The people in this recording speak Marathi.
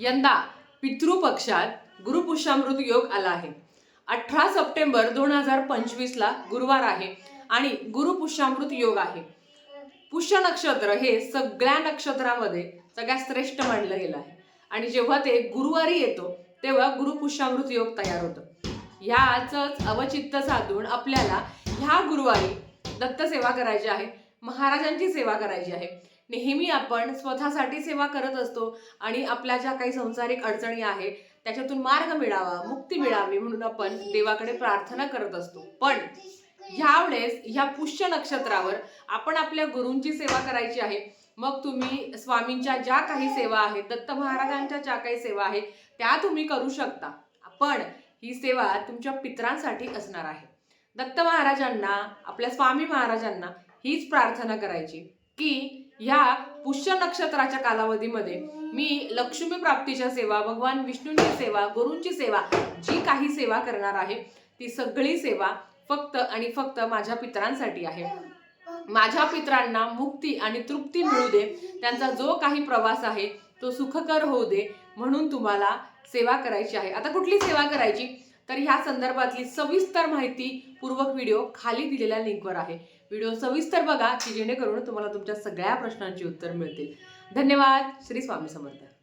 यंदा पितृपक्षात गुरुपुष्यामृत योग आला आहे. अठरा सप्टेंबर दोन हजार पंचवीसला गुरुवार आहे आणि गुरुपुष्यामृत योग आहे. पुष्य नक्षत्र हे सगळ्या नक्षत्रामध्ये सगळ्यात श्रेष्ठ मानलं गेलं आहे. आणि जेव्हा ते गुरुवारी येतो तेव्हा गुरुपुष्यामृत योग तयार होतं. ह्याचंच अवचित्त साधून आपल्याला ह्या गुरुवारी दत्तसेवा करायची आहे महाराजांची सेवा करायची आहे. नेहमी आपण स्वतःसाठी सेवा करत असतो आणि आपल्या ज्या काही संसारिक अडचणी आहेत त्याच्यातून मार्ग मिळावा मुक्ती मिळावी म्हणून आपण देवाकडे प्रार्थना करत असतो. पण ह्यावेळेस ह्या पुष्य नक्षत्रावर आपण आपल्या गुरूंची सेवा करायची आहे. मग तुम्ही स्वामींच्या ज्या काही सेवा आहेत दत्त महाराजांच्या ज्या काही सेवा आहेत त्या तुम्ही करू शकता. पण ही सेवा तुमच्या पित्रांसाठी असणार आहे. दत्त महाराजांना आपल्या स्वामी महाराजांना हीच प्रार्थना करायची की ह्या पुष्य नक्षत्राच्या कालावधीमध्ये मी लक्ष्मी प्राप्तीच्या सेवा भगवान विष्णूंची सेवा गुरूंची सेवा जी काही सेवा करणार आहे ती सगळी सेवा फक्त आणि फक्त माझ्या पित्रांसाठी आहे. माझ्या पित्रांना मुक्ती आणि तृप्ती मिळू दे. त्यांचा जो काही प्रवास आहे तो सुखकर होऊ दे म्हणून तुम्हाला सेवा करायची आहे. आता कुठली सेवा करायची? तर ह्या संदर्भातली सविस्तर माहिती पूर्वक व्हिडिओ खाली दिलेल्या लिंकवर आहे. व्हिडिओ सविस्तर बघा की जेणेकरून तुम्हाला तुमच्या सगळ्या प्रश्नांची उत्तर मिळतील. धन्यवाद. श्री स्वामी समर्थ.